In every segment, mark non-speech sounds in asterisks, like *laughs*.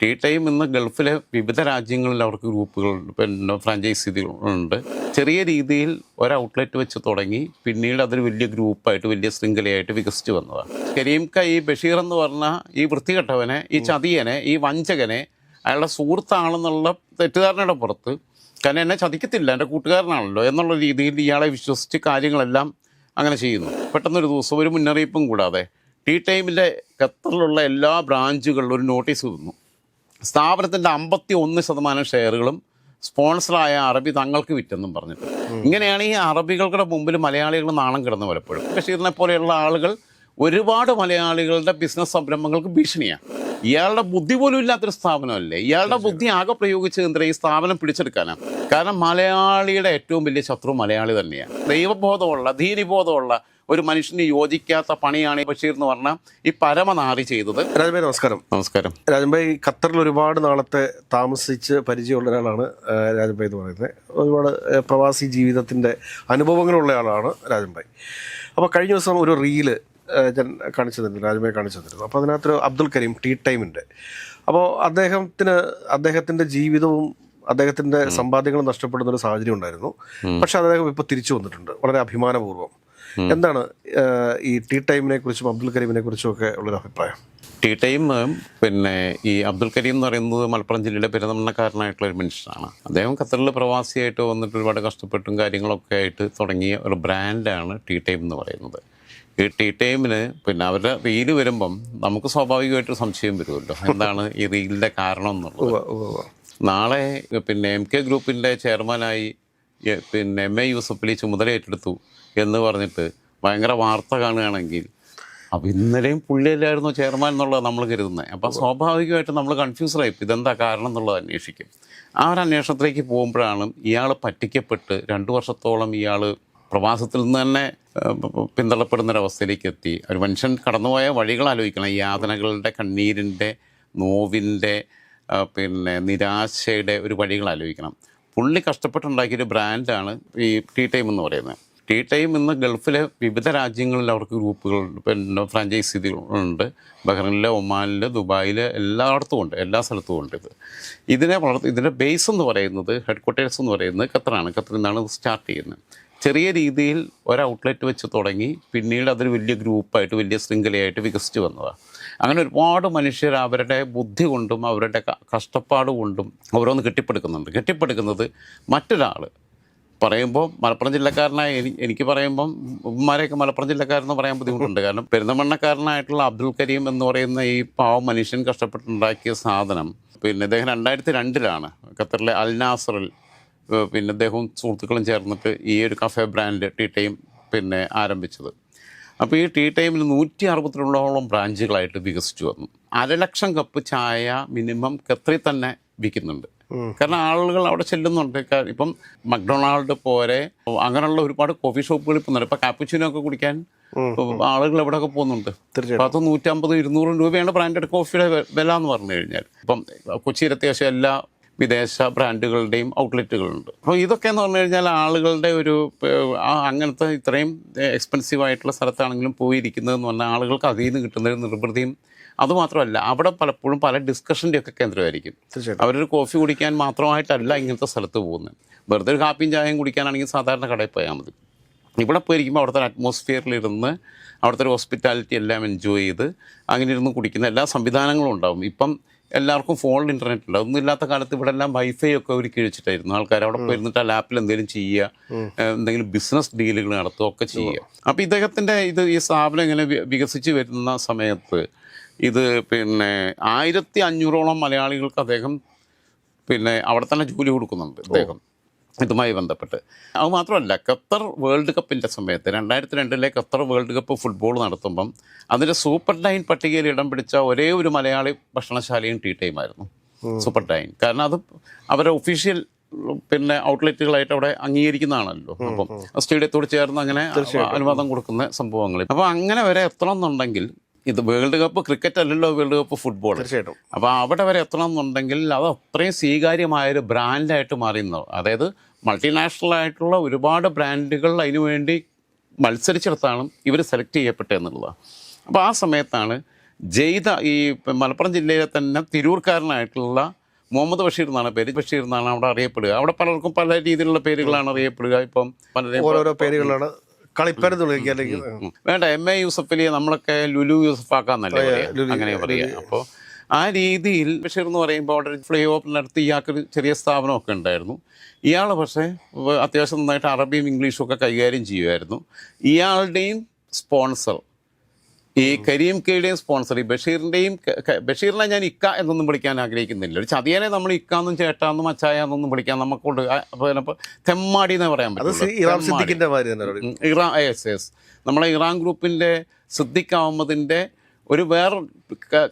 Tea time ഇന്ന് ഗൾഫിലെ വിവിധ രാജ്യങ്ങളിൽ അവർക്ക് ഗ്രൂപ്പുകൾ പിന്നെ ഫ്രാഞ്ചൈസികളുണ്ട് ചെറിയ രീതിയിൽ ഒരു ഔട്ട്ലെറ്റ് വെച്ച് തുടങ്ങി പിന്നീട് അതൊരു വലിയ ഗ്രൂപ്പായിട്ട് വലിയ ശൃംഖലയായിട്ട് വികസിച്ചു വന്നതാണ്. കരീംക്ക ഈ ബഷീർ എന്ന് പറഞ്ഞ ഈ വൃത്തികെട്ടവനെ ഈ ചതിയനെ ഈ വഞ്ചകനെ അയാളുടെ സുഹൃത്താണെന്നുള്ള തെറ്റിദ്ധാരണയുടെ പുറത്ത് കാരണം എന്നെ ചതിക്കത്തില്ല എന്റെ കൂട്ടുകാരനാണല്ലോ എന്നുള്ള രീതിയിൽ ഇയാളെ വിശ്വസിച്ച് കാര്യങ്ങളെല്ലാം അങ്ങനെ ചെയ്യുന്നു. പെട്ടെന്നൊരു ദിവസം ഒരു മുന്നറിയിപ്പും കൂടാതെ ടീ ടൈമിന്റെ ഖത്തറിലുള്ള എല്ലാ ബ്രാഞ്ചുകളിലും ഒരു നോട്ടീസ് തന്നു സ്ഥാപനത്തിന്റെ അമ്പത്തി ഒന്ന് ശതമാനം ഷെയറുകളും സ്പോൺസറായ അറബി തങ്ങൾക്ക് വിറ്റെന്നും പറഞ്ഞിട്ട്. ഇങ്ങനെയാണ് ഈ അറബികളുടെ മുമ്പിൽ മലയാളികൾ നാണം കിടന്ന് പലപ്പോഴും. ബഷീറിനെ പോലെയുള്ള ആളുകൾ ഒരുപാട് മലയാളികളുടെ ബിസിനസ് സംരംഭങ്ങൾക്ക് ഭീഷണിയാണ്. ഇയാളുടെ ബുദ്ധി പോലും ഇല്ലാത്തൊരു സ്ഥാപനമല്ലേ? ഇയാളുടെ ബുദ്ധി ആകെ പ്രയോഗിച്ച് എന്തിനാ? ഈ സ്ഥാപനം പിടിച്ചെടുക്കാനാണ് കാരണം മലയാളിയുടെ ഏറ്റവും വലിയ ശത്രു മലയാളി തന്നെയാണ്. ദൈവബോധമുള്ള ധീരിബോധമുള്ള ഒരു മനുഷ്യന് യോജിക്കാത്ത പണിയാണ് ഈ ബഷീർ എന്ന് പറഞ്ഞ ഈ പരമനാറി ചെയ്തത്. രാജഭായ് നമസ്കാരം. നമസ്കാരം. രാജഭായ് ഖത്തറിൽ ഒരുപാട് നാളത്തെ താമസിച്ച് പരിചയമുള്ള ഒരാളാണ് രാജഭായ് എന്ന് പറയുന്നത്. ഒരുപാട് പ്രവാസി ജീവിതത്തിന്റെ അനുഭവങ്ങളുള്ള ആളാണ് രാജഭായ്. അപ്പോൾ കഴിഞ്ഞ ദിവസം ഒരു റീൽ ഞാൻ കാണിച്ചു തന്നിരുന്നു രാജഭായ് കാണിച്ചു തന്നിരുന്നു. അപ്പോൾ അതിനകത്തൊരു അബ്ദുൽ കരീം ടീ ടൈമിന്റെ അപ്പോൾ അദ്ദേഹത്തിന് അദ്ദേഹത്തിന്റെ ജീവിതവും അദ്ദേഹത്തിന്റെ സമ്പാദ്യങ്ങളും നഷ്ടപ്പെടുന്ന ഒരു സാഹചര്യം ഉണ്ടായിരുന്നു. പക്ഷെ അദ്ദേഹം ഇപ്പോൾ തിരിച്ചു വന്നിട്ടുണ്ട്. വളരെ അഭിമാനപൂർവം. എന്താണ് ഈ ടീ ടൈമിനെ കുറിച്ചും അബ്ദുൽ കരീമിനെ കുറിച്ചും ഒക്കെ ഉള്ളൊരു അഭിപ്രായം? ടീ ടൈം പിന്നെ ഈ അബ്ദുൽ കരീം എന്ന് പറയുന്നത് മലപ്പുറം ജില്ലയിലെ പെരുന്തമണ്ണക്കാരനായിട്ടുള്ള ഒരു മനുഷ്യനാണ്. അദ്ദേഹം ഖത്തറിൽ പ്രവാസിയായിട്ട് വന്നിട്ട് ഒരുപാട് കഷ്ടപ്പെട്ടും കാര്യങ്ങളൊക്കെ ആയിട്ട് തുടങ്ങിയ ഒരു ബ്രാൻഡാണ് ടീ ടൈം എന്ന് പറയുന്നത്. ഈ ടീ ടൈമിന് പിന്നെ അവരുടെ റീൽ വരുമ്പം നമുക്ക് സ്വാഭാവികമായിട്ട് സംശയം വരുമല്ലോ. എന്താണ് ഈ റീലിന്റെ കാരണം എന്നുള്ളത്. നാളെ പിന്നെ എം കെ ഗ്രൂപ്പിന്റെ ചെയർമാനായി പിന്നെ എം എ യൂസഫലി ചുമതല ഏറ്റെടുത്തു എന്ന് പറഞ്ഞിട്ട് ഭയങ്കര വാർത്ത കാണുകയാണെങ്കിൽ. അപ്പം ഇന്നലെയും പുള്ളിയല്ലായിരുന്നു ചെയർമാൻ എന്നുള്ളത് നമ്മൾ കരുതുന്നത് അപ്പം സ്വാഭാവികമായിട്ട് നമ്മൾ കൺഫ്യൂസറായി ഇതെന്താ കാരണം എന്നുള്ളത് അന്വേഷിക്കും. ആ ഒരു അന്വേഷണത്തിലേക്ക് പോകുമ്പോഴാണ് ഇയാൾ പറ്റിക്കപ്പെട്ട് രണ്ട് വർഷത്തോളം ഇയാൾ പ്രവാസത്തിൽ നിന്ന് തന്നെ പിന്തള്ളപ്പെടുന്നൊരവസ്ഥയിലേക്ക് എത്തി ഒരു മനുഷ്യൻ കടന്നുപോയ വഴികൾ ആലോചിക്കണം. യാതനകളുടെ കണ്ണീരിന്റെ നോവിന്റെ പിന്നെ നിരാശയുടെ ഒരു വഴികൾ ആലോചിക്കണം. പുള്ളി കഷ്ടപ്പെട്ടുണ്ടാക്കിയൊരു ബ്രാൻഡാണ് ഈ ടീ ടൈം എന്ന് പറയുന്നത്. ടീ ടൈം ഇന്ന് ഗൾഫിലെ വിവിധ രാജ്യങ്ങളിൽ അവർക്ക് ഗ്രൂപ്പുകളുണ്ട് പിന്നെ ഫ്രാഞ്ചൈസികളുണ്ട് ബഹ്റിനിലെ ഒമാനിൽ ദുബായിൽ എല്ലായിടത്തും ഉണ്ട്. എല്ലാ സ്ഥലത്തും ഉണ്ട് ഇത്. ഇതിനെ വളർത്തി ഇതിന്റെ ബേസ് എന്ന് പറയുന്നത് ഹെഡ് ക്വാർട്ടേഴ്സ് എന്ന് പറയുന്നത് ഖത്തറാണ്. ഖത്തറിൽ നിന്നാണ് സ്റ്റാർട്ട് ചെയ്യുന്നത്. ചെറിയ രീതിയിൽ ഒരു ഔട്ട്ലെറ്റ് വെച്ച് തുടങ്ങി പിന്നീട് അതൊരു വലിയ ഗ്രൂപ്പായിട്ട് വലിയ ശൃംഖലയായിട്ട് വികസിച്ച് വന്നതാണ് അങ്ങനെ ഒരുപാട് മനുഷ്യർ അവരുടെ ബുദ്ധി കൊണ്ടും അവരുടെ കഷ്ടപ്പാട് കൊണ്ടും ഓരോന്ന് കെട്ടിപ്പടുക്കുന്നുണ്ട്. കെട്ടിപ്പടുക്കുന്നത് മറ്റൊരാൾ പറയുമ്പോൾ മലപ്പുറം ജില്ലക്കാരനായ എനി- എനിക്ക് പറയുമ്പം ഉമ്മമാരെയൊക്കെ മലപ്പുറം ജില്ലക്കാരെന്ന് പറയാൻ ബുദ്ധിമുട്ടുണ്ട്. കാരണം പെരുന്തമണ്ണക്കാരനായിട്ടുള്ള അബ്ദുൽ കരീം എന്ന് പറയുന്ന ഈ പാവം മനുഷ്യൻ കഷ്ടപ്പെട്ടുണ്ടാക്കിയ സാധനം പിന്നെ അദ്ദേഹം രണ്ടായിരത്തി രണ്ടിലാണ് ഖത്തറിലെ അൽനാസറിൽ പിന്നെ അദ്ദേഹവും സുഹൃത്തുക്കളും ചേർന്നിട്ട് ഈ ഒരു കഫേ ബ്രാൻഡ് ടീ ടൈം പിന്നെ ആരംഭിച്ചത്. അപ്പോൾ ഈ ടീ ടൈമിൽ നൂറ്റി അറുപത്തിരണ്ടോളം ബ്രാഞ്ചുകളായിട്ട് വികസിച്ചു വന്നു. അരലക്ഷം കപ്പ് ചായ മിനിമം ഖത്തറിൽ തന്നെ വിൽക്കുന്നുണ്ട്. കാരണം ആളുകൾ അവിടെ ചെല്ലുന്നുണ്ട്. ഇപ്പം മക്ഡൊണാൾഡ് പോരെ അങ്ങനെയുള്ള ഒരുപാട് കോഫി ഷോപ്പുകൾ ഇപ്പം ഇപ്പം കാപ്പുച്ചിനോ ഒക്കെ കുടിക്കാൻ ആളുകൾ എവിടെയൊക്കെ പോകുന്നുണ്ട്. പത്ത് നൂറ്റമ്പത് ഇരുന്നൂറ് രൂപയാണ് ബ്രാൻഡഡ് കോഫിയുടെ വില എന്ന് പറഞ്ഞു കഴിഞ്ഞാൽ. ഇപ്പം കൊച്ചിയിൽ അത്യാവശ്യം എല്ലാ വിദേശ ബ്രാൻഡുകളുടെയും ഔട്ട്ലെറ്റുകളുണ്ട്. അപ്പോൾ ഇതൊക്കെ എന്ന് പറഞ്ഞു കഴിഞ്ഞാൽ ആളുകളുടെ ഒരു അങ്ങനത്തെ ഇത്രയും എക്സ്പെൻസീവ് ആയിട്ടുള്ള സ്ഥലത്താണെങ്കിലും പോയിരിക്കുന്നതെന്ന് പറഞ്ഞാൽ ആളുകൾക്ക് അതിൽ നിന്ന് കിട്ടുന്ന ഒരു നിർവൃതിയും അതുമാത്രമല്ല അവിടെ പലപ്പോഴും പല ഡിസ്കഷന്റെ ഒക്കെ കേന്ദ്രമായിരിക്കും. തീർച്ചയായിട്ടും. അവരൊരു കോഫി കുടിക്കാൻ മാത്രമായിട്ടല്ല ഇങ്ങനത്തെ സ്ഥലത്ത് പോകുന്നത്. വെറുതെ ഒരു കാപ്പിയും ചായയും കുടിക്കാനാണെങ്കിൽ സാധാരണ കടയിൽ പോയാൽ മതി. ഇവിടെ പോയിരിക്കുമ്പോൾ അവിടുത്തെ അറ്റ്മോസ്ഫിയറിലിരുന്ന് അവിടുത്തെ ഒരു ഹോസ്പിറ്റാലിറ്റി എല്ലാം എൻജോയ് ചെയ്ത് അങ്ങനെ ഇരുന്ന് കുടിക്കുന്ന എല്ലാ സംവിധാനങ്ങളും ഉണ്ടാവും. ഇപ്പം എല്ലാവർക്കും ഫോണിൽ ഇന്റർനെറ്റ് ഉണ്ട്. അതൊന്നും ഇല്ലാത്ത കാലത്ത് ഇവിടെ എല്ലാം വൈഫൈ ഒക്കെ ഒരു കിഴിച്ചിട്ടായിരുന്നു. ആൾക്കാർ അവിടെ പോയിരുന്നിട്ട് ആ ലാപ്പിൽ എന്തെങ്കിലും ചെയ്യുക എന്തെങ്കിലും ബിസിനസ് ഡീലുകൾ നടത്തുക ഒക്കെ ചെയ്യുക. അപ്പോൾ ഇദ്ദേഹത്തിന്റെ ഇത് ഈ സ്ഥാപനം ഇങ്ങനെ വികസിച്ച് വരുന്ന സമയത്ത് ഇത് പിന്നെ ആയിരത്തി അഞ്ഞൂറോളം മലയാളികൾക്ക് അദ്ദേഹം പിന്നെ അവിടെ തന്നെ ജോലി കൊടുക്കുന്നുണ്ട് അദ്ദേഹം ഇതുമായി ബന്ധപ്പെട്ട്. അത് മാത്രമല്ല ഖത്തർ വേൾഡ് കപ്പിന്റെ സമയത്ത് രണ്ടായിരത്തി രണ്ടിലെ ഖത്തർ വേൾഡ് കപ്പ് ഫുട്ബോൾ നടത്തുമ്പം അതിന്റെ സൂപ്പർ ഡൈൻ പട്ടികയിൽ ഇടം പിടിച്ച ഒരേ ഒരു മലയാളി ഭക്ഷണശാലയും ടീ ടൈമായിരുന്നു സൂപ്പർ ഡൈൻ കാരണം അത് അവരുടെ ഒഫീഷ്യൽ പിന്നെ ഔട്ട്ലെറ്റുകളായിട്ട് അവിടെ അംഗീകരിക്കുന്നതാണല്ലോ. അപ്പം സ്റ്റേഡിയത്തോട് ചേർന്ന് അങ്ങനെ അനുവാദം കൊടുക്കുന്ന സംഭവങ്ങൾ. അപ്പോൾ അങ്ങനെ വരെ എത്തണം എന്നുണ്ടെങ്കിൽ ഇത് വേൾഡ് കപ്പ് ക്രിക്കറ്റ് അല്ലല്ലോ വേൾഡ് കപ്പ് ഫുട്ബോൾ. തീർച്ചയായിട്ടും. അപ്പോൾ അവിടെ വരെ എത്തണം എന്നുണ്ടെങ്കിൽ അത് അത്രയും സ്വീകാര്യമായൊരു ബ്രാൻഡായിട്ട് മാറിയെന്ന് അതായത് മൾട്ടിനാഷണൽ ആയിട്ടുള്ള ഒരുപാട് ബ്രാൻഡുകൾ അതിനുവേണ്ടി മത്സരിച്ചിടത്താണ് ഇവർ സെലക്ട് ചെയ്യപ്പെട്ടത് എന്നുള്ളതാണ് അപ്പോൾ ആ സമയത്താണ് ജയ്ത ഈ മലപ്പുറം ജില്ലയിലെ തന്നെ തിരൂർക്കാരനായിട്ടുള്ള മുഹമ്മദ് ബഷീർ എന്നാണ് പേര്. ബഷീർ എന്നാണ് അവിടെ അറിയപ്പെടുക. അവിടെ പലർക്കും പല രീതിയിലുള്ള പേരുകളാണ് അറിയപ്പെടുക. ഇപ്പം പലരും ഓരോരോ പേരുകളാണ് ഉം. വേണ്ട എം എ യൂസഫലി നമ്മളൊക്കെ ലുലു യൂസഫ് ആക്കാന്നല്ലേ അങ്ങനെ പറയാം. അപ്പോൾ ആ രീതിയിൽ ബഷീർ എന്ന് പറയുമ്പോൾ അവിടെ ഫ്ലൈ ഓവറിനടുത്ത് ഇയാൾക്ക് ഒരു ചെറിയ സ്ഥാപനമൊക്കെ ഉണ്ടായിരുന്നു. ഇയാൾ പക്ഷേ അത്യാവശ്യം നന്നായിട്ട് അറബിയും ഇംഗ്ലീഷും ഒക്കെ കൈകാര്യം ചെയ്യുമായിരുന്നു. ഇയാളുടെയും സ്പോൺസർ ഈ കരീം കെയുടെയും സ്പോൺസർ ഈ ബഷീറിന്റെയും ബഷീറിനെ ഞാൻ ഇക്ക എന്നൊന്നും വിളിക്കാൻ ആഗ്രഹിക്കുന്നില്ല. ഒരു ചതിയനെ നമ്മൾ ഇക്കാന്നും ചേട്ടാന്നും അച്ചായ എന്നൊന്നും വിളിക്കാൻ നമുക്കുണ്ട്. അപ്പോൾ തെമ്മാടി എന്ന് പറയാൻ പറ്റും ഇറാൻ എസ് എസ് നമ്മളെ ഇറാൻ ഗ്രൂപ്പിന്റെ സിദ്ദിഖ് അഹമ്മദിന്റെ ഒരു വേറെ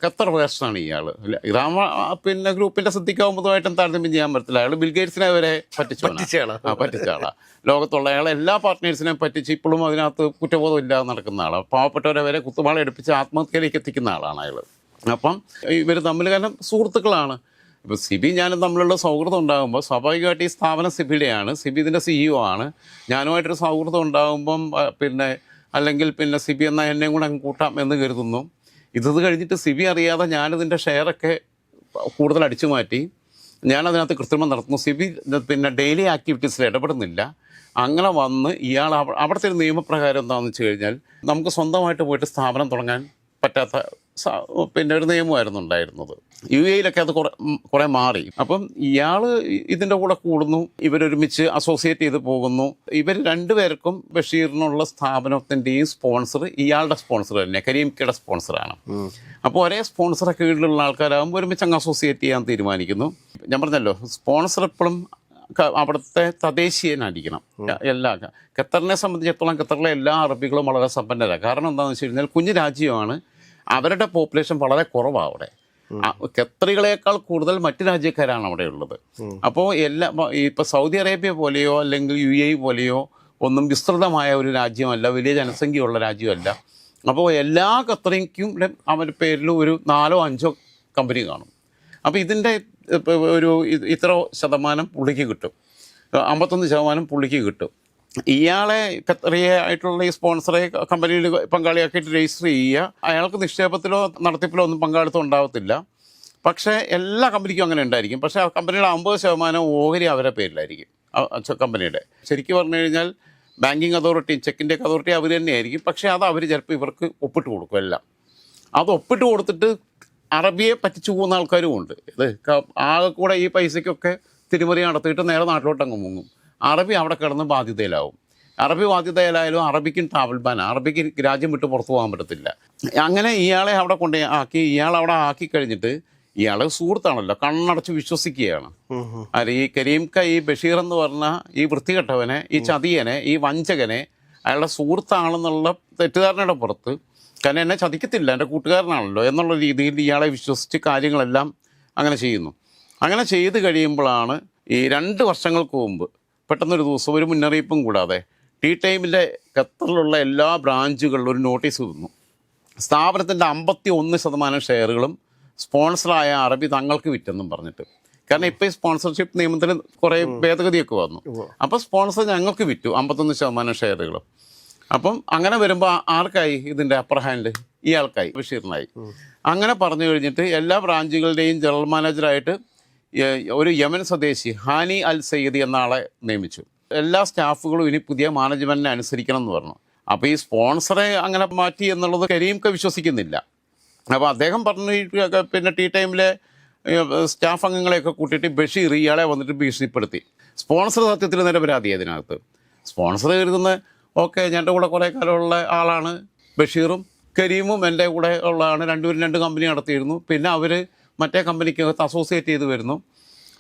ഖത്തർ വേർഷനാണ് ഇയാൾ ആ, പിന്നെ ഗ്രൂപ്പിന്റെ അഹമ്മദുമായിട്ടും താരതമ്യം ചെയ്യാൻ പറ്റില്ല അയാൾ ബിൽഗേറ്റ്സിനെ വരെ പറ്റിച്ച ആളാ ലോകത്തുള്ള അയാൾ എല്ലാ പാർട്ട്നേഴ്സിനെയും പറ്റിച്ച് ഇപ്പോഴും അതിനകത്ത് കുറ്റബോധം ഇല്ലാതെ നടക്കുന്ന ആളാണ് പാവപ്പെട്ടവരെ വരെ കുത്തുമാള എടുപ്പിച്ച് ആത്മഹത്യയിലേക്ക് എത്തിക്കുന്ന ആളാണ് അയാൾ അപ്പം ഇവർ തമ്മിൽ കാരണം സുഹൃത്തുക്കളാണ്. ഇപ്പോൾ സിബി ഞാനും തമ്മിലുള്ള സൗഹൃദം ഉണ്ടാകുമ്പോൾ സ്വാഭാവികമായിട്ട് ഈ സ്ഥാപനം സിബിയുടെയാണ്. സിബി ഇതിന്റെ സിഇഒ ആണ്. ഞാനുമായിട്ടൊരു സൗഹൃദം ഉണ്ടാകുമ്പം പിന്നെ അല്ലെങ്കിൽ പിന്നെ സിബി എന്നാൽ എന്നെയും കൂടെ അങ്ങ് കൂട്ടാം എന്ന് കരുതുന്നു. ഇത് കഴിഞ്ഞിട്ട് സിബി അറിയാതെ ഞാനിതിന്റെ ഷെയറൊക്കെ കൂടുതൽ അടിച്ചു മാറ്റി. ഞാനതിനകത്ത് കൃത്രിമം നടത്തുന്നു. സിബി പിന്നെ ഡെയിലി ആക്ടിവിറ്റീസിൽ ഇടപെടുന്നില്ല. അങ്ങനെ വന്ന് ഇയാൾ അവ- അവിടുത്തെ ഒരു നിയമപ്രകാരം എന്താണെന്ന് വെച്ച് കഴിഞ്ഞാൽ നമുക്ക് സ്വന്തമായിട്ട് പോയിട്ട് സ്ഥാപനം തുടങ്ങാൻ പറ്റാത്ത പിന്നെ ഒരു നിയമമായിരുന്നു ഉണ്ടായിരുന്നത്. യു എയിലൊക്കെ അത് കുറെ കുറെ മാറി. അപ്പം ഇയാൾ ഇതിന്റെ കൂടെ കൂടുന്നു ഇവരൊരുമിച്ച് അസോസിയേറ്റ് ചെയ്ത് പോകുന്നു. ഇവർ രണ്ടുപേർക്കും ബഷീറിനുള്ള സ്ഥാപനത്തിന്റെയും സ്പോൺസർ ഇയാളുടെ സ്പോൺസർ തന്നെ കരീം കെയുടെ സ്പോൺസറാണ് അപ്പോൾ ഒരേ സ്പോൺസറെ കീഴിലുള്ള ആൾക്കാരാകുമ്പോൾ ഒരുമിച്ച് അങ്ങ് അസോസിയേറ്റ് ചെയ്യാൻ തീരുമാനിക്കുന്നു. ഞാൻ പറഞ്ഞല്ലോ സ്പോൺസർ എപ്പോഴും അവിടുത്തെ തദ്ദേശീയനായിരിക്കണം. എല്ലാ ഖത്തറിനെ സംബന്ധിച്ചിടത്തോളം ഖത്തറിലെ എല്ലാ അറബികളും വളരെ സമ്പന്നരാണ് കാരണം എന്താണെന്ന് വെച്ച് കഴിഞ്ഞാൽ കുഞ്ഞു രാജ്യമാണ്. അവരുടെ പോപ്പുലേഷൻ വളരെ കുറവാണ് അവിടെ. ഖത്തറികളേക്കാൾ കൂടുതൽ മറ്റു രാജ്യക്കാരാണ് അവിടെ ഉള്ളത്. അപ്പോൾ എല്ലാ ഇപ്പോൾ സൗദി അറേബ്യ പോലെയോ അല്ലെങ്കിൽ യു എ പോലെയോ ഒന്നും വിസ്തൃതമായ ഒരു രാജ്യമല്ല വലിയ ജനസംഖ്യയുള്ള രാജ്യമല്ല. അപ്പോൾ എല്ലാ ഖത്തറിക്കും അവരുടെ പേരിൽ ഒരു നാലോ അഞ്ചോ കമ്പനി കാണും. അപ്പോൾ ഇതിന്റെ ഒരു ഇത്ര ശതമാനം പുള്ളിക്ക് കിട്ടും. അമ്പത്തൊന്ന് ശതമാനം പുള്ളിക്ക് കിട്ടും. ഇയാളെ ഖത്തറിയെ ആയിട്ടുള്ള ഈ സ്പോൺസറെ കമ്പനിയിൽ പങ്കാളിയാക്കിയിട്ട് രജിസ്റ്റർ ചെയ്യുക. അയാൾക്ക് നിക്ഷേപത്തിലോ നടത്തിപ്പിലോ ഒന്നും പങ്കാളിത്തം ഉണ്ടാവത്തില്ല. പക്ഷേ എല്ലാ കമ്പനിക്കും അങ്ങനെ ഉണ്ടായിരിക്കും. പക്ഷേ ആ കമ്പനിയുടെ അമ്പത് ശതമാനം ഓഹരി അവരുടെ പേരിലായിരിക്കും. കമ്പനിയുടെ. ശരിക്കും പറഞ്ഞു കഴിഞ്ഞാൽ ബാങ്കിങ് അതോറിറ്റിയും ചെക്കിന്റെ അതോറിറ്റി അവർ തന്നെയായിരിക്കും. പക്ഷേ അത് അവർ ചിലപ്പോൾ ഇവർക്ക് ഒപ്പിട്ട് കൊടുക്കും എല്ലാം. അത് ഒപ്പിട്ട് കൊടുത്തിട്ട് അറബിയെ പറ്റിച്ചു പോകുന്ന ആൾക്കാരും ഉണ്ട്. ഇത് ആകെ കൂടെ ഈ പൈസയ്ക്കൊക്കെ തിരിമറി നടത്തിയിട്ട് നേരെ നാട്ടിലോട്ട് അങ്ങ് മുങ്ങും. അറബി അവിടെ കിടന്ന് ബാധ്യതയിലാവും. അറബി ബാധ്യതയിലായാലും അറബിക്കും ട്രാവൽ ബാൻ അറബിക്ക് രാജ്യം വിട്ട് പുറത്തു പോകാൻ പറ്റത്തില്ല. അങ്ങനെ ഇയാളെ അവിടെ കൊണ്ട് ആക്കി ഇയാൾ അവിടെ ആക്കി കഴിഞ്ഞിട്ട് ഇയാളെ സുഹൃത്താണല്ലോ കണ്ണടച്ച് വിശ്വസിക്കുകയാണ്. അല്ല ഈ കരീം ക ഈ ബഷീർ എന്ന് പറഞ്ഞ ഈ വൃത്തികെട്ടവനെ ഈ ചതിയനെ ഈ വഞ്ചകനെ അയാളുടെ സുഹൃത്താണെന്നുള്ള തെറ്റിദ്ധാരണയുടെ പുറത്ത് കാരണം എന്നെ ചതിക്കത്തില്ല എന്റെ കൂട്ടുകാരനാണല്ലോ എന്നുള്ള രീതിയിൽ ഇയാളെ വിശ്വസിച്ച് കാര്യങ്ങളെല്ലാം അങ്ങനെ ചെയ്യുന്നു. അങ്ങനെ ചെയ്ത് കഴിയുമ്പോഴാണ് ഈ രണ്ട് വർഷങ്ങൾക്ക് മുമ്പ് പെട്ടെന്നൊരു ദിവസം ഒരു മുന്നറിയിപ്പും കൂടാതെ ടീ ടൈമിലെ ഖത്തറിലുള്ള എല്ലാ ബ്രാഞ്ചുകളിലും ഒരു നോട്ടീസ് തന്നു സ്ഥാപനത്തിന്റെ അമ്പത്തി ഒന്ന് ശതമാനം ഷെയറുകളും സ്പോൺസറായ അറബി തങ്ങൾക്ക് വിറ്റെന്നും പറഞ്ഞിട്ട്. കാരണം ഇപ്പോൾ ഈ സ്പോൺസർഷിപ്പ് നിയമത്തിന് കുറേ ഭേദഗതിയൊക്കെ വന്നു. അപ്പോൾ സ്പോൺസർ ഞങ്ങൾക്ക് വിറ്റു അമ്പത്തൊന്ന് ശതമാനം ഷെയറുകളും. അപ്പം അങ്ങനെ വരുമ്പോൾ ആർക്കായി ഇതിന്റെ അപ്പർ ഹാൻഡ് ഇയാൾക്കായി ബഷീറിനായി. അങ്ങനെ പറഞ്ഞു കഴിഞ്ഞിട്ട് എല്ലാ ബ്രാഞ്ചുകളുടെയും ജനറൽ മാനേജറായിട്ട് ഒരു യമൻ സ്വദേശി ഹാനി അൽ സയ്യിദ് എന്ന ആളെ നിയമിച്ചു. എല്ലാ സ്റ്റാഫുകളും ഇനി പുതിയ മാനേജ്മെന്റിനെ അനുസരിക്കണം എന്ന് പറഞ്ഞു. അപ്പോൾ ഈ സ്പോൺസറെ അങ്ങനെ മാറ്റി എന്നുള്ളത് കരീംക്ക് വിശ്വസിക്കുന്നില്ല. അപ്പോൾ അദ്ദേഹം പറഞ്ഞു പിന്നെ ടീ ടൈമിലെ സ്റ്റാഫ് അംഗങ്ങളെയൊക്കെ കൂട്ടിയിട്ട് ബഷീർ ഇയാളെ വന്നിട്ട് ഭീഷണിപ്പെടുത്തി. സ്പോൺസർ സത്യത്തിൽ നിരപരാധി അതിനകത്ത്. സ്പോൺസർ കരുതുന്ന ഓക്കെ എന്റെ കൂടെ കുറേ കാലമുള്ള ആളാണ് ബഷീറും കരീമും എന്റെ കൂടെ ഉള്ളതാണ്. രണ്ടുപേരും രണ്ട് കമ്പനി നടത്തിയിരുന്നു. പിന്നെ അവർ മറ്റേ കമ്പനിക്കകത്ത് അസോസിയേറ്റ് ചെയ്ത് വരുന്നു.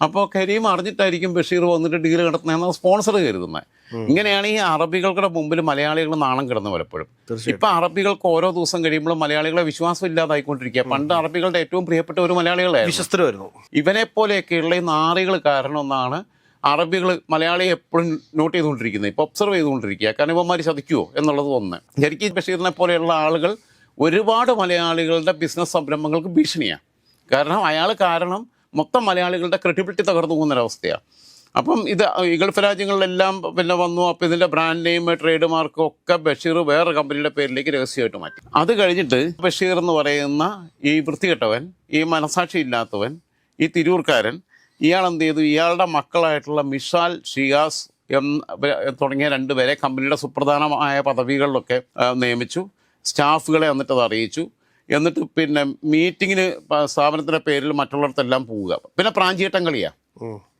അപ്പോൾ കരീം അറിഞ്ഞിട്ടായിരിക്കും ബഷീർ വന്നിട്ട് ഡീൽ നടത്തുന്നതെന്ന് സ്പോൺസർ കരുതുന്നത് ഇങ്ങനെയാണ് ഈ അറബികളുടെ മുമ്പിൽ മലയാളികൾ നാണം കിടന്നു പലപ്പോഴും. ഇപ്പൊ അറബികൾക്ക് ഓരോ ദിവസം കഴിയുമ്പോൾ മലയാളികളെ വിശ്വാസം ഇല്ലാതായിക്കൊണ്ടിരിക്കുക. പണ്ട് അറബികളുടെ ഏറ്റവും പ്രിയപ്പെട്ട ഒരു മലയാളികളായിരുന്നു. ഇവനെ പോലെയൊക്കെയുള്ള ഈ നാറികൾ കാരണം ഒന്നാണ് അറബികൾ മലയാളിയെ എപ്പോഴും നോട്ട് ചെയ്തുകൊണ്ടിരിക്കുന്നത്. ഇപ്പോൾ ഒബ്സർവ് ചെയ്തുകൊണ്ടിരിക്കുക. കാരണം ഇവന്മാർ ചതിക്കുമോ എന്നുള്ളത് ഒന്ന്. ശരിക്കും ബഷീറിനെ പോലെയുള്ള ആളുകൾ ഒരുപാട് മലയാളികളുടെ ബിസിനസ് സംരംഭങ്ങൾക്ക് ഭീഷണിയാണ് കാരണം അയാൾ കാരണം മൊത്തം മലയാളികളുടെ ക്രെഡിബിലിറ്റി തകർന്നു പോകുന്നൊരവസ്ഥയാണ് അപ്പം ഇത് ഗൾഫ് രാജ്യങ്ങളിലെല്ലാം പിന്നെ വന്നു അപ്പം ഇതിന്റെ ബ്രാൻഡ് നെയിം ട്രേഡ് മാർക്കും ഒക്കെ ബഷീർ വേറെ കമ്പനിയുടെ പേരിലേക്ക് രഹസ്യമായിട്ട് മാറ്റി. അത് കഴിഞ്ഞിട്ട് ബഷീർ എന്ന് പറയുന്ന ഈ വൃത്തികെട്ടവൻ ഈ മനസാക്ഷി ഇല്ലാത്തവൻ ഈ തിരൂർക്കാരൻ ഇയാൾ എന്ത് ചെയ്തു? ഇയാളുടെ മക്കളായിട്ടുള്ള മിഷാൽ ഷിയാസ് എന്ന തുടങ്ങിയ രണ്ടുപേരെ കമ്പനിയുടെ സുപ്രധാനമായ പദവികളിലൊക്കെ നിയമിച്ചു. സ്റ്റാഫുകളെ എന്നിട്ട് അത് അറിയിച്ചു. എന്നിട്ട് പിന്നെ മീറ്റിങ്ങിന് സ്ഥാപനത്തിന്റെ പേരിൽ മറ്റുള്ളവർക്കെല്ലാം പോവുക. പിന്നെ പ്രാഞ്ചിയേട്ടം കളിയാ.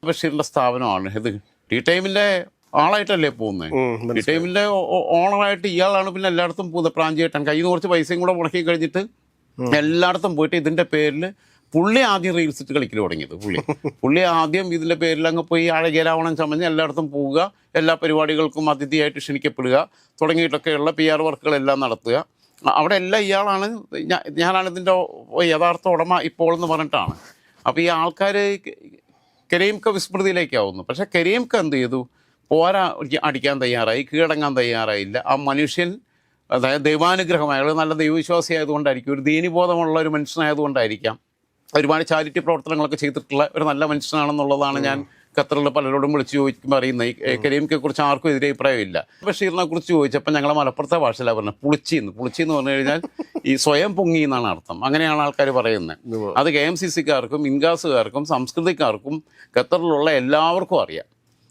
ബഷീറിന്റെ സ്ഥാപനമാണ്. ഇത് ടീ ടൈമിന്റെ ആളായിട്ടല്ലേ പോകുന്നത് ടി ടൈമിന്റെ ഓണറായിട്ട് ഇയാളാണ് പിന്നെ എല്ലായിടത്തും പോകുന്നത് പ്രാഞ്ചിയേട്ടൻ. കയ്യിൽ നിന്ന് കുറച്ച് പൈസയും കൂടെ മുടക്കി കഴിഞ്ഞിട്ട് എല്ലായിടത്തും പോയിട്ട് ഇതിന്റെ പേരിൽ പുള്ളി ആദ്യം റീൽസ് ഇട്ട് കളിക്കൽ തുടങ്ങിയത് പുള്ളി. *laughs* പുള്ളി ആദ്യം ഇതിന്റെ പേരിൽ അങ്ങ് പോയി അഴകേരാവണം ചമഞ്ഞ് എല്ലായിടത്തും പോവുക എല്ലാ പരിപാടികൾക്കും അതിഥിയായിട്ട് ക്ഷണിക്കപ്പെടുക തുടങ്ങിയിട്ടൊക്കെയുള്ള പി ആർ വർക്കുകളെല്ലാം നടത്തുക. അവിടെ എല്ലാം ഇയാളാണ് ഞാനാണ് ഇതിന്റെ യഥാർത്ഥ ഉടമ ഇപ്പോൾ എന്ന് പറഞ്ഞിട്ടാണ്. അപ്പോൾ ഈ ആൾക്കാർ കരീംക്ക വിസ്മൃതിയിലേക്കാവുന്നു. പക്ഷെ കരീംക്ക എന്ത് ചെയ്തു? പോരാ അടിക്കാൻ തയ്യാറായി കീഴടങ്ങാൻ തയ്യാറായില്ല. ആ മനുഷ്യൻ അതായത് ദൈവാനുഗ്രഹം അയാൾ നല്ല ദൈവവിശ്വാസി ആയതുകൊണ്ടായിരിക്കും ഒരു ദീനിബോധമുള്ള ഒരു മനുഷ്യനായതുകൊണ്ടായിരിക്കാം. ഒരുപാട് ചാരിറ്റി പ്രവർത്തനങ്ങളൊക്കെ ചെയ്തിട്ടുള്ള ഒരു നല്ല മനുഷ്യനാണെന്നുള്ളതാണ് ഞാൻ ഖത്തറിൽ പലരോടും വിളിച്ച് ചോദിക്കുമ്പോൾ അറിയുന്ന ഈ കരീംക്കെ കുറിച്ച് ആർക്കും എതിരെ അഭിപ്രായമില്ല. ബഷീറിനെ കുറിച്ച് ചോദിച്ചപ്പോൾ ഞങ്ങളെ മലപ്പുറത്തെ ഭാഷയിലാണ് പറഞ്ഞത് പുളിച്ചി എന്ന് പുളിച്ചി എന്ന് പറഞ്ഞു കഴിഞ്ഞാൽ ഈ സ്വയം പൊങ്ങി എന്നാണ് അർത്ഥം. അങ്ങനെയാണ് ആൾക്കാർ പറയുന്നത് അത് കെ എം സി സിക്കാർക്കും ഇൻഗാസുകാർക്കും സംസ്കൃതിക്കാർക്കും ഖത്തറിലുള്ള എല്ലാവർക്കും അറിയാം.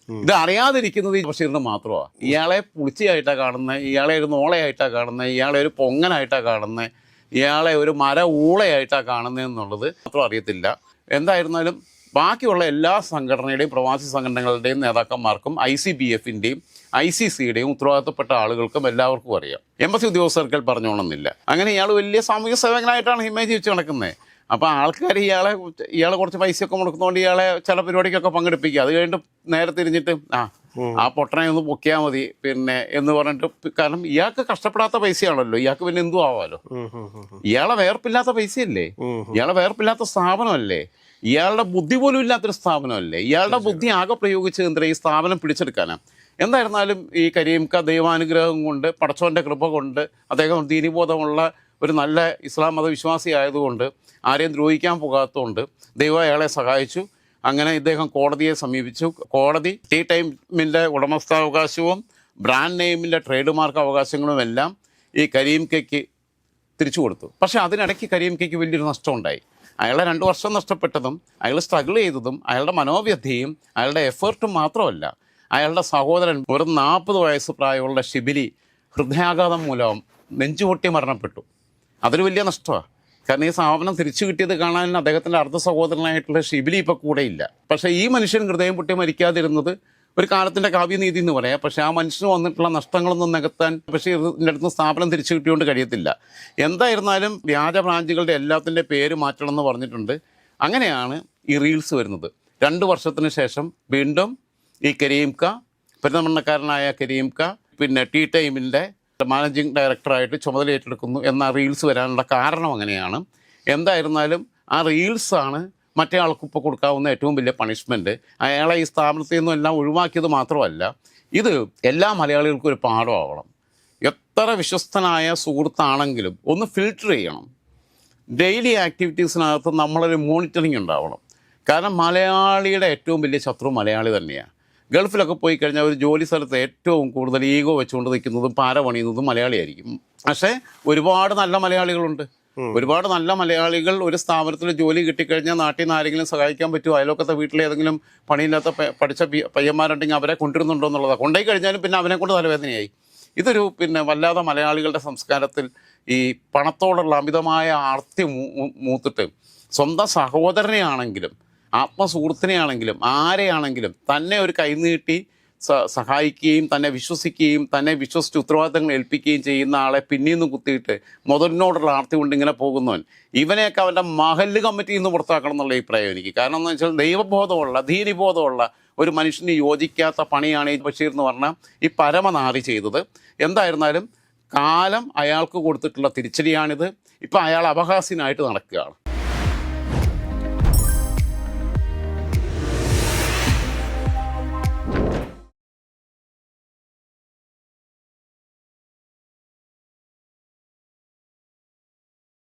ഇത് അറിയാതിരിക്കുന്നത് ഈ ബഷീറിന് മാത്രമാണ് ഇയാളെ പുളിച്ചിയായിട്ടാണ് കാണുന്നത് ഇയാളെ ഒരു നോളയായിട്ടാണ് കാണുന്നത് ഇയാളെ ഒരു പൊങ്ങനായിട്ടാണ് കാണുന്നത് ഇയാളെ ഒരു മര ഊളയായിട്ടാണ് കാണുന്നത് എന്നുള്ളത് മാത്രം അറിയത്തില്ല. എന്തായിരുന്നാലും ബാക്കിയുള്ള എല്ലാ സംഘടനയുടെയും പ്രവാസി സംഘടനകളുടെയും നേതാക്കന്മാർക്കും ഐ സി ബി എഫിന്റെയും ഐ സി സിയുടെയും ഉത്തരവാദിത്തപ്പെട്ട ആളുകൾക്കും എല്ലാവർക്കും അറിയാം. എംബസി ഉദ്യോഗസ്ഥർക്ക് പറഞ്ഞോണമെന്നില്ല അങ്ങനെ ഇയാൾ വലിയ സാമൂഹിക സേവകനായിട്ടാണ് ഹിമേജ് വെച്ച് നടക്കുന്നത് അപ്പോൾ ആൾക്കാർ ഇയാളെ ഇയാളെ കുറച്ച് പൈസയൊക്കെ മുടക്കുന്നതുകൊണ്ട് ഇയാളെ ചില പരിപാടിക്കൊക്കെ പങ്കെടുപ്പിക്കുക. അത് കഴിഞ്ഞിട്ട് നേരെ തിരിഞ്ഞിട്ട് ആ ആ പൊട്ടനെ ഒന്ന് പൊക്കിയാൽ മതി പിന്നെ എന്ന് പറഞ്ഞിട്ട് കാരണം ഇയാൾക്ക് കഷ്ടപ്പെടാത്ത പൈസയാണല്ലോ ഇയാൾക്ക് പിന്നെ എന്തു ആവാലോ. ഇയാളെ വേർപ്പില്ലാത്ത പൈസയല്ലേ. ഇയാളെ വേർപ്പില്ലാത്ത സ്ഥാപനമല്ലേ? ഇയാളുടെ ബുദ്ധി പോലും ഇല്ലാത്തൊരു സ്ഥാപനമല്ലേ? ഇയാളുടെ ബുദ്ധി ആകെ പ്രയോഗിച്ച് എന്തിനാ ഈ സ്ഥാപനം പിടിച്ചെടുക്കാനാണ് എന്തായിരുന്നാലും ഈ കരീംക്ക ദൈവാനുഗ്രഹം കൊണ്ട് പടച്ചോന്റെ കൃപ കൊണ്ട് അദ്ദേഹം ദീനിബോധമുള്ള ഒരു നല്ല ഇസ്ലാം മതവിശ്വാസി ആയതുകൊണ്ട് ആരെയും ദ്രോഹിക്കാൻ പോകാത്തതുകൊണ്ട് ദൈവം അയാളെ സഹായിച്ചു. അങ്ങനെ ഇദ്ദേഹം കോടതിയെ സമീപിച്ചു. കോടതി ടീ ടൈമിന്റെ ഉടമസ്ഥാവകാശവും ബ്രാൻഡ് നെയിമിന്റെ ട്രേഡ് മാർക്ക് അവകാശങ്ങളും എല്ലാം ഈ കരീം കെക്ക് തിരിച്ചു കൊടുത്തു. പക്ഷേ അതിനിടയ്ക്ക് കരീം കെക്ക് വലിയൊരു നഷ്ടമുണ്ടായി. അയാളെ രണ്ട് വർഷം നഷ്ടപ്പെട്ടതും അയാൾ സ്ട്രഗിൾ ചെയ്തതും അയാളുടെ മനോവ്യഥയും അയാളുടെ എഫേർട്ടും മാത്രമല്ല അയാളുടെ സഹോദരൻ ഒരു നാൽപ്പത് വയസ്സ് പ്രായമുള്ള ഷിബിലി ഹൃദയാഘാതം മൂലം നെഞ്ചുപൊട്ടി മരണപ്പെട്ടു. അതൊരു വലിയ നഷ്ടമാണ് കാരണം ഈ സ്ഥാപനം തിരിച്ചു കിട്ടിയത് കാണാൻ അദ്ദേഹത്തിന്റെ അർദ്ധ സഹോദരനായിട്ടുള്ള ഷിബിലി ഇപ്പോൾ കൂടെയില്ല പക്ഷേ ഈ മനുഷ്യൻ ഹൃദയം പൊട്ടി മരിക്കാതിരുന്നത് ഒരു കാലത്തിന്റെ കാവ്യനീതി എന്ന് പറയാം. പക്ഷേ ആ മനുഷ്യന് വന്നിട്ടുള്ള നഷ്ടങ്ങളൊന്നും നികത്താൻ പക്ഷേ ഇതിന്റെ അടുത്ത് സ്ഥാപനം തിരിച്ചു കിട്ടിയോണ്ട് കഴിയത്തില്ല. എന്തായിരുന്നാലും വ്യാജ ബ്രാഞ്ചുകളുടെ എല്ലാത്തിന്റെ പേര് മാറ്റണം എന്ന് പറഞ്ഞിട്ടുണ്ട്. അങ്ങനെയാണ് ഈ റീൽസ് വരുന്നത്. രണ്ട് വർഷത്തിന് ശേഷം വീണ്ടും ഈ കരീംക പെരുന്തമണ്ണക്കാരനായ കരീംക പിന്നെ ടീ ടൈമിന്റെ മാനേജിങ് ഡയറക്ടറായിട്ട് ചുമതല ഏറ്റെടുക്കുന്നു എന്ന റീൽസ് വരാനുള്ള കാരണം അങ്ങനെയാണ്. എന്തായിരുന്നാലും ആ റീൽസാണ് മറ്റേ ആൾക്ക് ഇപ്പോൾ കൊടുക്കാവുന്ന ഏറ്റവും വലിയ പണിഷ്മെന്റ് അയാളെ ഈ സ്ഥാപനത്തിൽ നിന്നും എല്ലാം ഒഴിവാക്കിയത് മാത്രമല്ല ഇത് എല്ലാ മലയാളികൾക്കും ഒരു പാഠമാവണം. എത്ര വിശ്വസ്തനായ സുഹൃത്താണെങ്കിലും ഒന്ന് ഫിൽട്ടർ ചെയ്യണം. ഡെയിലി ആക്ടിവിറ്റീസിനകത്ത് നമ്മളൊരു മോണിറ്ററിങ് ഉണ്ടാവണം. കാരണം മലയാളിയുടെ ഏറ്റവും വലിയ ശത്രു മലയാളി തന്നെയാണ് ഗൾഫിലൊക്കെ പോയി കഴിഞ്ഞാൽ ഒരു ജോലി സ്ഥലത്ത് ഏറ്റവും കൂടുതൽ ഈഗോ വെച്ചുകൊണ്ട് നിൽക്കുന്നതും പാര പണിയുന്നതും മലയാളിയായിരിക്കും. പക്ഷേ ഒരുപാട് നല്ല മലയാളികളുണ്ട്. ഒരുപാട് നല്ല മലയാളികൾ ഒരു സ്ഥാപനത്തിൽ ജോലി കിട്ടിക്കഴിഞ്ഞാൽ നാട്ടിൽ നിന്ന് ആരെങ്കിലും സഹായിക്കാൻ പറ്റുമോ? അയലോക്കത്തെ വീട്ടിൽ ഏതെങ്കിലും പണിയില്ലാത്ത പഠിച്ച പയ്യന്മാരുണ്ടെങ്കിൽ അവരെ കൊണ്ടുവരുന്നുണ്ടോ എന്നുള്ളതാണ് കൊണ്ടുപോയി കഴിഞ്ഞാലും പിന്നെ അവനെ കൊണ്ട് തലവേദനയായി. ഇതൊരു പിന്നെ വല്ലാതെ മലയാളികളുടെ സംസ്കാരത്തിൽ ഈ പണത്തോടുള്ള അമിതമായ ആർത്തി മൂത്തിട്ട് സ്വന്തം സഹോദരനെയാണെങ്കിലും ആത്മസുഹൃത്തിനെയാണെങ്കിലും ആരെയാണെങ്കിലും തന്നെ ഒരു കൈനീട്ടി സഹായിക്കുകയും തന്നെ വിശ്വസിക്കുകയും തന്നെ വിശ്വസിച്ച് ഉത്തരവാദിത്തങ്ങൾ ഏൽപ്പിക്കുകയും ചെയ്യുന്ന ആളെ പിന്നീന്ന് കുത്തിയിട്ട് മുതലിനോടുള്ള ആർത്തി കൊണ്ട് ഇങ്ങനെ പോകുന്നവൻ ഇവനെയൊക്കെ അവന്റെ മഹല്ല് കമ്മിറ്റിയിൽ നിന്ന് പുറത്താക്കണം എന്നുള്ള അഭിപ്രായം എനിക്ക്. കാരണം എന്ന് വെച്ചാൽ ദൈവബോധമുള്ള ധീനിബോധമുള്ള ഒരു മനുഷ്യന് യോജിക്കാത്ത പണിയാണ് ഈ ബഷീർ എന്ന് പറഞ്ഞാൽ ഈ പരമനാറി ചെയ്തത്. എന്തായിരുന്നാലും കാലം അയാൾക്ക് കൊടുത്തിട്ടുള്ള തിരിച്ചടിയാണിത്. ഇപ്പം അയാൾ അപഹാസ്യനായിട്ട് നടക്കുകയാണ്.